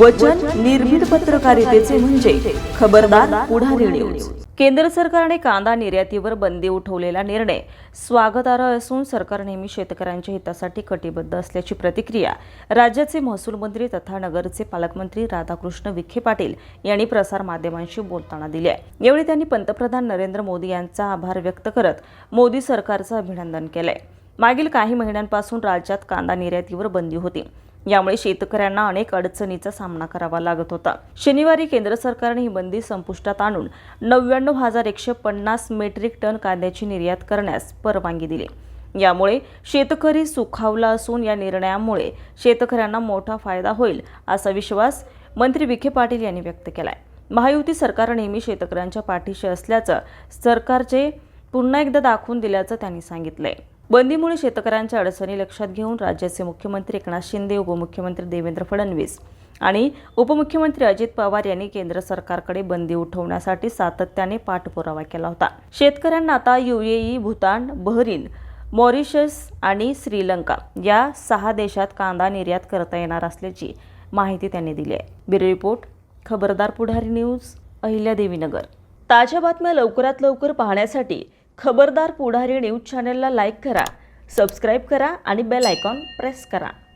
वचन निर्भीड पत्रकारितेचे म्हणजे खबरदार पुढारी न्यूज केंद्र सरकारने कांदा निर्यातीवर बंदी उठवलेला निर्णय स्वागतार्ह असून सरकार नेहमी शेतकऱ्यांच्या हितासाठी कटिबद्ध असल्याची प्रतिक्रिया राज्याचे महसूल मंत्री तथा नगरचे पालकमंत्री राधाकृष्ण विखे पाटील यांनी प्रसार माध्यमांशी बोलताना दिली आहे. यावेळी त्यांनी पंतप्रधान नरेंद्र मोदी यांचा आभार व्यक्त करत मोदी सरकारचं अभिनंदन केलंय. मागील काही महिन्यांपासून राज्यात कांदा निर्यातीवर बंदी होती. यामुळे शेतकऱ्यांना अनेक अडचणीचा सामना करावा लागत होता. शनिवारी केंद्र सरकारने ही बंदी संपुष्टात आणून नव्याण्णव हजार एकशे पन्नास मेट्रिक टन कांद्याची निर्यात करण्यास परवानगी दिली. यामुळे शेतकरी सुखावला असून या निर्णयामुळे शेतकऱ्यांना मोठा फायदा होईल असा विश्वास मंत्री विखे पाटील यांनी व्यक्त केलाय. महायुती सरकार नेहमी शेतकऱ्यांच्या पाठीशी असल्याचं सरकारचे पुन्हा एकदा दाखवून दिल्याचं त्यांनी सांगितलंय. बंदीमुळे शेतकऱ्यांच्या अडचणी लक्षात घेऊन राज्याचे मुख्यमंत्री एकनाथ शिंदे उपमुख्यमंत्री देवेंद्र फडणवीस आणि उपमुख्यमंत्री अजित पवार यांनी केंद्र सरकारकडे बंदी उठवण्यासाठी सातत्याने पाठपुरावा केला होता. शेतकऱ्यांना आता युएई भूतान बहरीन मॉरिशस आणि श्रीलंका या सहा देशात कांदा निर्यात करता येणार असल्याची माहिती त्यांनी दिली आहे. ब्युरो रिपोर्ट खबरदार पुढारी न्यूज अहिल्यादेवीनगर ताज्या बातम्या लवकरात लवकर पाहण्यासाठी खबरदार पुढारी न्यूज चॅनलला लाईक करा सबस्क्राईब करा आणि बेल आयकॉन प्रेस करा.